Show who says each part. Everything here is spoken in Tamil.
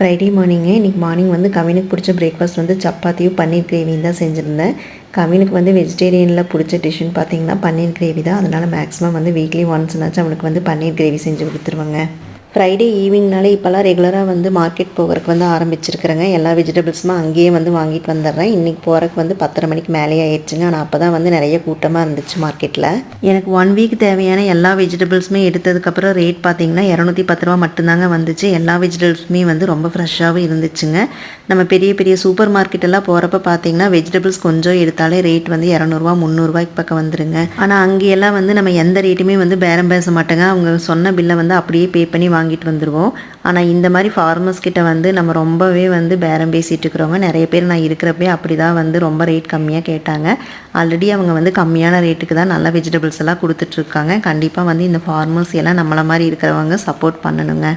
Speaker 1: ஃப்ரைடே மார்னிங்கே இன்றைக்கி மார்னிங் வந்து கவினுக்கு பிடிச்ச பிரேக்ஃபாஸ்ட் வந்து சப்பாத்தியும் பன்னீர் கிரேவியும் தான் செஞ்சுருந்தேன். கவினுக்கு வந்து வெஜிடேரியனில் பிடிச்ச டிஷ்ஷுன்னு பார்த்தீங்கன்னா பன்னீர் கிரேவி தான். அதனால் மேக்ஸிமம் வந்து வீக்லி ஒன்ஸ்னாச்சும் அவனுக்கு வந்து பன்னீர் கிரேவி செஞ்சு கொடுத்துருவாங்க. ஃப்ரைடே ஈவினிங்னாலே இப்போல்லாம் ரெகுலராக வந்து மார்க்கெட் போகிறதுக்கு வந்து ஆரம்பிச்சிருக்கிறேங்க. எல்லா வெஜிடபிள்ஸுமே அங்கேயே வந்து வாங்கிட்டு வந்துடுறேன். இன்றைக்கி போகிறக்கு வந்து பத்தரை மணிக்கு மேலேயே ஆயிடுச்சுங்க. ஆனால் அப்போ தான் வந்து நிறைய கூட்டமாக இருந்துச்சு மார்க்கெட்டில் எனக்கு ஒன் வீக் தேவையான எல்லா வெஜிடபிள்ஸுமே எடுத்ததுக்கப்புறம் ரேட் பார்த்தீங்கன்னா இரநூத்தி பத்து ரூபா மட்டும்தாங்க வந்துச்சு. எல்லா வெஜிடபிள்ஸுமே வந்து ரொம்ப ஃப்ரெஷ்ஷாகவும் இருந்துச்சுங்க. நம்ம பெரிய பெரிய சூப்பர் மார்க்கெட்டெல்லாம் போகிறப்ப பார்த்தீங்கன்னா வெஜிடபிள்ஸ் கொஞ்சம் எடுத்தாலே ரேட் வந்து இரநூறுவா முந்நூறுரூவாய்க்கு பக்கம் வந்துருங்க. ஆனால் அங்கேயெல்லாம் வந்து நம்ம எந்த ரேட்டுமே வந்து பேரம் பேச மாட்டேங்க. அவங்க சொன்ன பில்லை வந்து அப்படியே பே பண்ணி வாங்கிட்டு வந்துடுவோம் ஆனால் இந்த மாதிரி ஃபார்மர்ஸ் கிட்ட வந்து நம்ம ரொம்பவே வந்து பேரம் பேசிகிட்டு இருக்கிறவங்க நிறைய பேர் நான் இருக்கிறப்பே அப்படி தான் வந்து ரொம்ப ரேட் கம்மியாக கேட்டாங்க. ஆல்ரெடி அவங்க வந்து கம்மியான ரேட்டுக்கு தான் நல்ல வெஜிடபிள்ஸ் எல்லாம் கொடுத்துட்ருக்காங்க கண்டிப்பாக வந்து இந்த ஃபார்மர்ஸ் எல்லாம் நம்மளை மாதிரி இருக்கிறவங்க சப்போர்ட் பண்ணணுங்க.